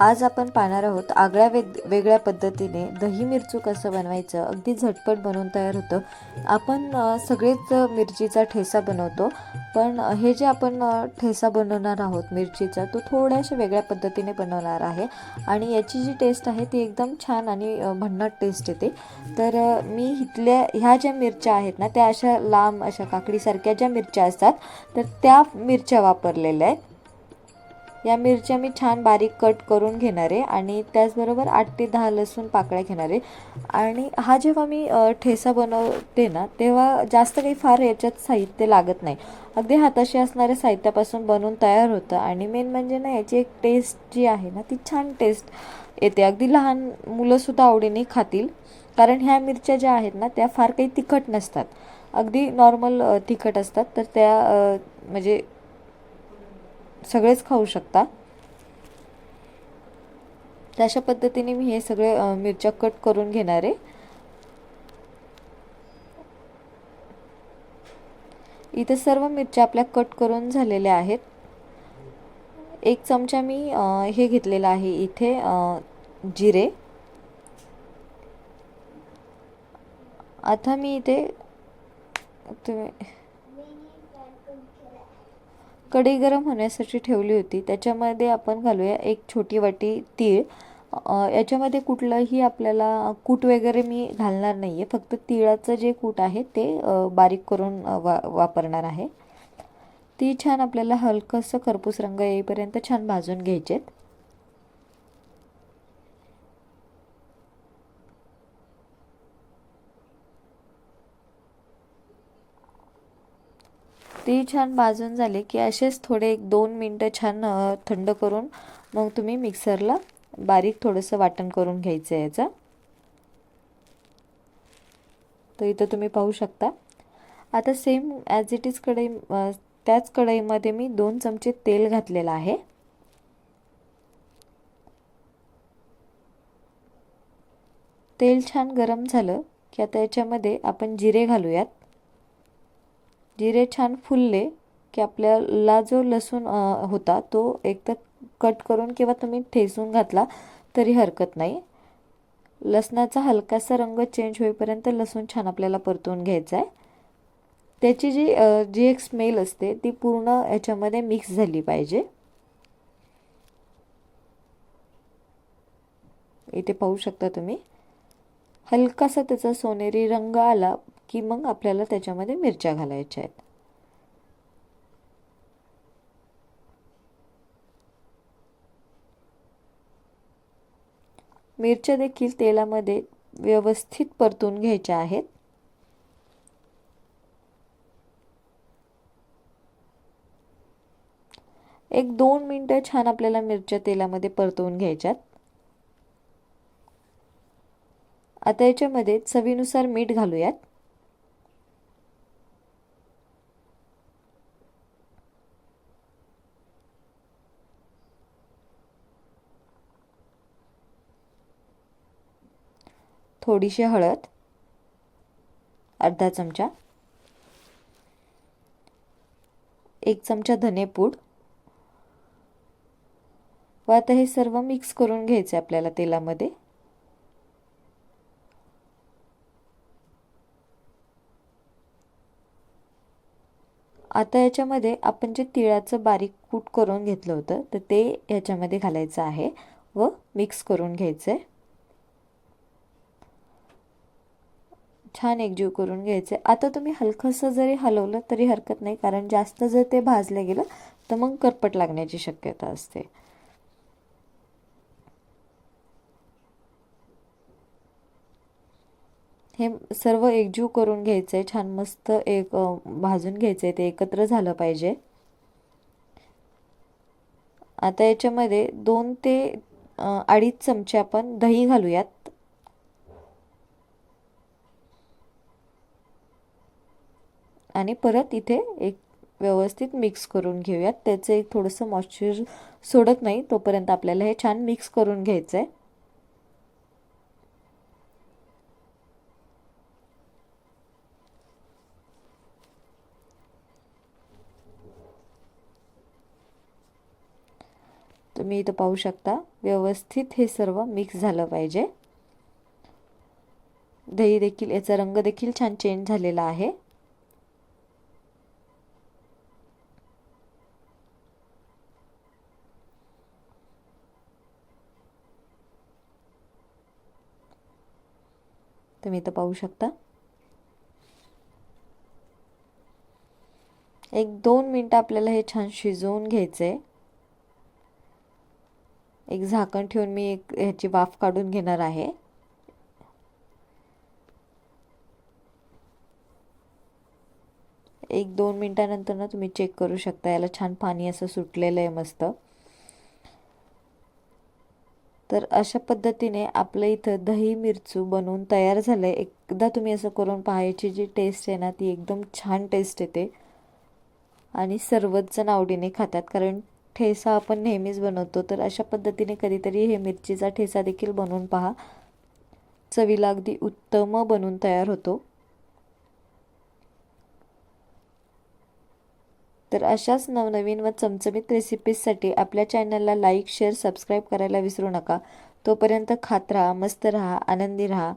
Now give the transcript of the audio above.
आज आपण पाहणार आहोत आगळ्या वेग वेगळ्या पद्धतीने दही मिरचू कसं बनवायचं अगदी झटपट बनवून तयार होतं. आपण सगळेच मिरचीचा ठेसा बनवतो पण हे जे आपण ठेसा बनवणार आहोत मिरचीचा तो थोड्याशा वेगळ्या पद्धतीने बनवणार आहे. आणि याची जी टेस्ट आहे ती एकदम छान आणि भन्नट भन्नाट टेस्ट येते. तर मी इथल्या ह्या ज्या मिरच्या आहेत ना त्या अशा लांब अशा काकडीसारख्या ज्या मिरच्या असतात तर त्या मिरच्या वापरलेल्या आहेत. या मिरच्या मी छान बारीक कट करून घेणार आहे आणि त्याचबरोबर आठ ते दहा लसूण पाकळ्या घेणार आहे. आणि हा जेव्हा मी ठेसा बनवते ना तेव्हा जास्त काही फार याच्यात साहित्य लागत नाही. अगदी हाताशी असणाऱ्या साहित्यापासून बनवून तयार होतं आणि मेन म्हणजे ना याची एक टेस्ट जी आहे ना ती छान टेस्ट येते. अगदी लहान मुलंसुद्धा आवडीने खातील. कारण ह्या मिरच्या ज्या आहेत ना त्या फार काही तिखट नसतात. अगदी नॉर्मल तिखट असतात. तर त्या म्हणजे सगळेच खाऊ शकता. तर अशा पद्धतीने मी हे सगळे मिरच्या कट करून घेणार आहे. इथे सर्व मिरच्या आपल्या कट करून झालेल्या आहेत. एक चमचा मी हे घेतलेलं आहे इथे जिरे. आता मी इथे तुम्ही कढई गरम होण्यासाठी ठेवली होती. त्याच्यामध्ये आपण घालूया एक छोटी वाटी तीळ. याच्यामध्ये कुठलंही आपल्याला कूट वगैरे मी घालणार नाही आहे फक्त तिळाचं जे कूट आहे ते बारीक करून वा वापरणार आहे. ती छान आपल्याला हलकंसं खरपूस रंग येईपर्यंत छान भाजून घ्यायचेत. ते छान भाजून झाले की असेच थोडे एक दोन मिनटं छान थंड करून मग तुम्ही मिक्सरला बारीक थोडंसं वाटण करून घ्यायचं आहे याचं. तर इथं तुम्ही पाहू शकता. आता सेम ॲज इट इज कढई त्याच कढईमध्ये मी दोन चमचे तेल घातलेलं आहे. तेल छान गरम झालं की आता याच्यामध्ये आपण जिरे घालूयात. जिरे छान फुलले की आपल्याला जो लसूण होता तो एक तर कट करून किंवा तुम्ही ठेसून घातला तरी हरकत नाही. लसणाचा हलकासा रंग चेंज होईपर्यंत लसूण छान आपल्याला परतवून घ्यायचा आहे. त्याची जी जी एक स्मेल असते ती पूर्ण याच्यामध्ये मिक्स झाली पाहिजे. इथे पाहू शकता तुम्ही. हलकासा त्याचा सोनेरी रंग आला. की मग आपल्याला त्याच्यामध्ये मिरच्या घालायच्या आहेत. मिरच्या देखील तेलामध्ये व्यवस्थित परतून घ्यायच्या आहेत. एक दोन मिनटं छान आपल्याला मिरच्या तेलामध्ये परतवून घ्यायच्यात. आता याच्यामध्ये चवीनुसार मीठ घालूयात. थोडीशी हळद अर्धा चमचा एक चमचा धनेपूड. व आता हे सर्व मिक्स करून घ्यायचं आपल्याला तेलामध्ये. आता याच्यामध्ये आपण जे तिळाचं बारीक कूट करून घेतलं होतं तर ते याच्यामध्ये घालायचं आहे व मिक्स करून घ्यायचं आहे छान एकजीव करून घ्यायचे. आता तुम्ही हलकंसं जरी हलवलं तरी हरकत नाही कारण जास्त जर ते भाजलं गेलं तर मग करपट लागण्याची शक्यता असते. हे सर्व एकजीव करून घ्यायचं आहे छान मस्त एक भाजून घ्यायचं आहे ते एकत्र झालं पाहिजे. आता याच्यामध्ये दोन ते अडीच चमचे आपण दही घालूयात. आणि परत इथे एक व्यवस्थित मिक्स करून घेऊयात. त्याचं एक थोडंसं मॉइश्चर सोडत नाही तोपर्यंत आपल्याला हे छान मिक्स करून घ्यायचं आहे तुम्ही इथं पाहू शकता व्यवस्थित हे सर्व मिक्स झालं पाहिजे. दही देखील याचा रंग देखील छान चेंज झालेला आहे. तुम्ही इथं पाहू शकता. एक दोन मिनटं आपल्याला हे छान शिजवून घ्यायचे एक झाकण ठेवून मी एक ह्याची वाफ काढून घेणार आहे. एक दोन मिनटानंतर ना तुम्ही चेक करू शकता याला छान पाणी असं सुटलेलं आहे मस्त. तर अशा पद्धतीने आपलं इथं दही मिरचू बनवून तयार झालं आहे एकदा तुम्ही असं करून पाहायची जी टेस्ट आहे ना ती एकदम छान टेस्ट येते. आणि सर्वच जण आवडीने खातात कारण ठेसा आपण नेहमीच बनवतो. तर अशा पद्धतीने कधीतरी हे मिरचीचा ठेसा देखील बनवून पहा. चवीला अगदी उत्तम बनवून तयार होतो. तर अशाच नवनवीन व चमचमीत रेसिपीजसाठी आपल्या चॅनलला लाईक शेअर सबस्क्राईब करायला विसरू नका. तोपर्यंत खात राहा मस्त राहा आनंदी राहा.